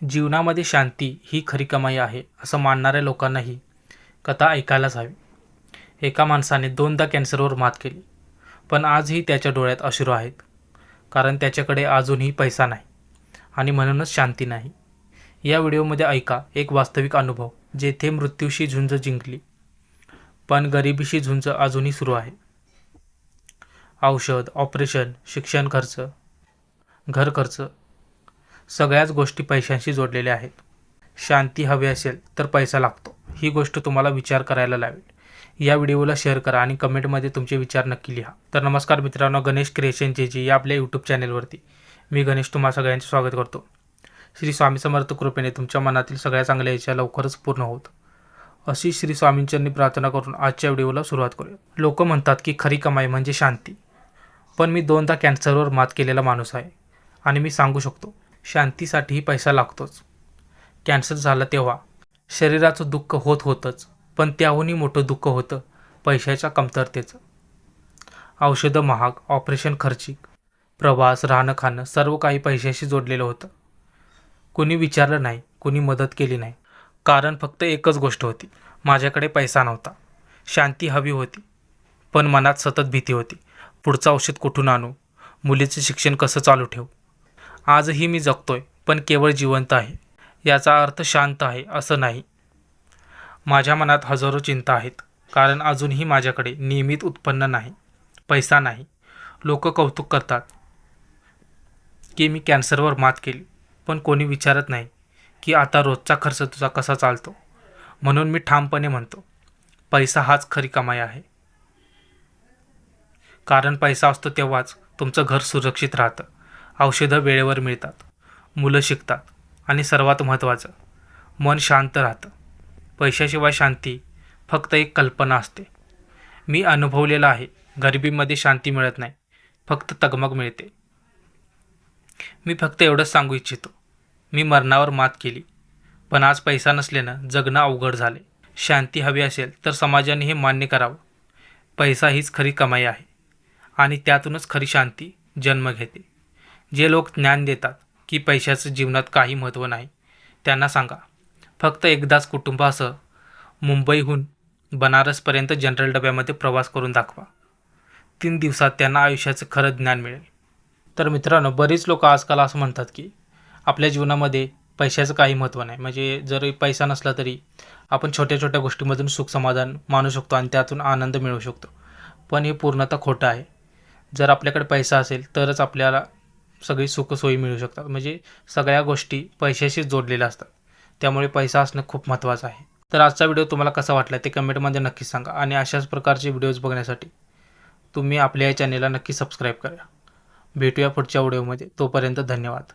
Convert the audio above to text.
जीवनामध्ये शांती ही खरी कमाई आहे असं मानणाऱ्या लोकांनाही कथा ऐकायलाच हवी. एका माणसाने दोनदा कॅन्सरवर मात केली पण आजही त्याच्या डोळ्यात अश्रू आहेत कारण त्याच्याकडे अजूनही पैसा नाही आणि म्हणूनच शांती नाही. या व्हिडिओमध्ये ऐका एक वास्तविक अनुभव जेथे मृत्यूशी झुंज जिंकली पण गरिबीशी झुंज अजूनही सुरू आहे. औषध ऑपरेशन शिक्षण खर्च घर खर्च सगळ्याच गोष्टी पैशांशी जोडलेल्या आहेत. शांती हवी असेल तर पैसा लागतो. ही गोष्ट तुम्हाला विचार करायला लावेल. या व्हिडिओला शेअर करा आणि कमेंटमध्ये तुमचे विचार नक्की लिहा. तर नमस्कार मित्रांनो गणेश क्रिएशन जे जी या आपल्या यूट्यूब चॅनेलवरती मी गणेश तुम्हा सगळ्यांचे स्वागत करतो. श्री स्वामी समर्थ कृपेने तुमच्या मनातील सगळ्या चांगल्या इच्छा लवकरच पूर्ण होत. अशी श्री स्वामींच्यांनी प्रार्थना करून आजच्या व्हिडिओला सुरुवात करूया. लोक म्हणतात की खरी कमाई म्हणजे शांती. पण मी दोनदा कॅन्सरवर मात केलेला माणूस आहे आणि मी सांगू शकतो शांतीसाठीही पैसा लागतोच. कॅन्सर झाला तेव्हा. शरीराचं दुःख होत होतंच पण त्याहूनही मोठं दुःख होतं पैशाच्या कमतरतेचं. औषधं महाग ऑपरेशन खर्चिक. प्रवास राहणं खाणं सर्व काही पैशाशी जोडलेलं होतं. कुणी विचारलं नाही कुणी मदत केली नाही. कारण फक्त एकच गोष्ट होती माझ्याकडे पैसा नव्हता. शांती हवी होती पण मनात सतत भीती होती. पुढचं औषध कुठून आणू? मुलीचं शिक्षण कसं चालू ठेवू? आजही मी जगतोय पण केवळ जिवंत आहे. याचा अर्थ शांत आहे असं नाही. माझ्या मनात हजारो चिंता आहेत कारण अजूनही माझ्याकडे नियमित उत्पन्न नाही पैसा नाही. लोक कौतुक करतात की मी कॅन्सरवर मात केली पण कोणी विचारत नाही की आता रोजचा खर्च तुझा कसा चालतो? म्हणून मी ठामपणे म्हणतो पैसा हाच खरी कमाई आहे. कारण पैसा असतो तेव्हाच तुमचं घर सुरक्षित राहतं. औषधं वेळेवर मिळतात. मुलं शिकतात. आणि सर्वात महत्त्वाचं मन शांत राहतं. पैशाशिवाय शांती फक्त एक कल्पना असते. मी अनुभवलेलं आहे गरिबीमध्ये शांती मिळत नाही फक्त तगमग मिळते. मी फक्त एवढंच सांगू इच्छितो. मी मरणावर मात केली. पण आज पैसा नसल्यानं जगणं अवघड झाले शांती हवी असेल तर समाजाने हे मान्य करावं. पैसा हीच खरी कमाई आहे. आणि त्यातूनच खरी शांती जन्म घेते. जे लोक ज्ञान देतात की पैशाचं जीवनात काही महत्त्व नाही त्यांना सांगा. फक्त एकदाच कुटुंबासह मुंबईहून बनारसपर्यंत जनरल डब्यामध्ये प्रवास करून दाखवा. तीन दिवसात त्यांना आयुष्याचं खरं ज्ञान मिळेल. तर मित्रांनो बरीच लोक आजकाल असं म्हणतात की आपल्या जीवनामध्ये पैशाचं काही महत्त्व नाही. म्हणजे जर पैसा नसला तरी आपण छोट्या छोट्या गोष्टीमधून सुख समाधान मानू शकतो आणि त्यातून आनंद मिळवू शकतो. पण हे पूर्णतः खोटं आहे. जर आपल्याकडे पैसा असेल तरच आपल्याला सगळी सुखसोयी मिळू शकतात. म्हणजे सगळ्या गोष्टी पैशाशीच जोडलेल्या असतात. त्यामुळे पैसा असणं खूप महत्त्वाचं आहे. तर आजचा व्हिडिओ तुम्हाला कसा वाटला ते कमेंटमध्ये नक्की सांगा आणि अशाच प्रकारचे व्हिडिओज बघण्यासाठी तुम्ही आपल्या या चॅनेलला नक्की सबस्क्राईब करा. भेटूया पुढच्या व्हिडिओमध्ये. तोपर्यंत धन्यवाद.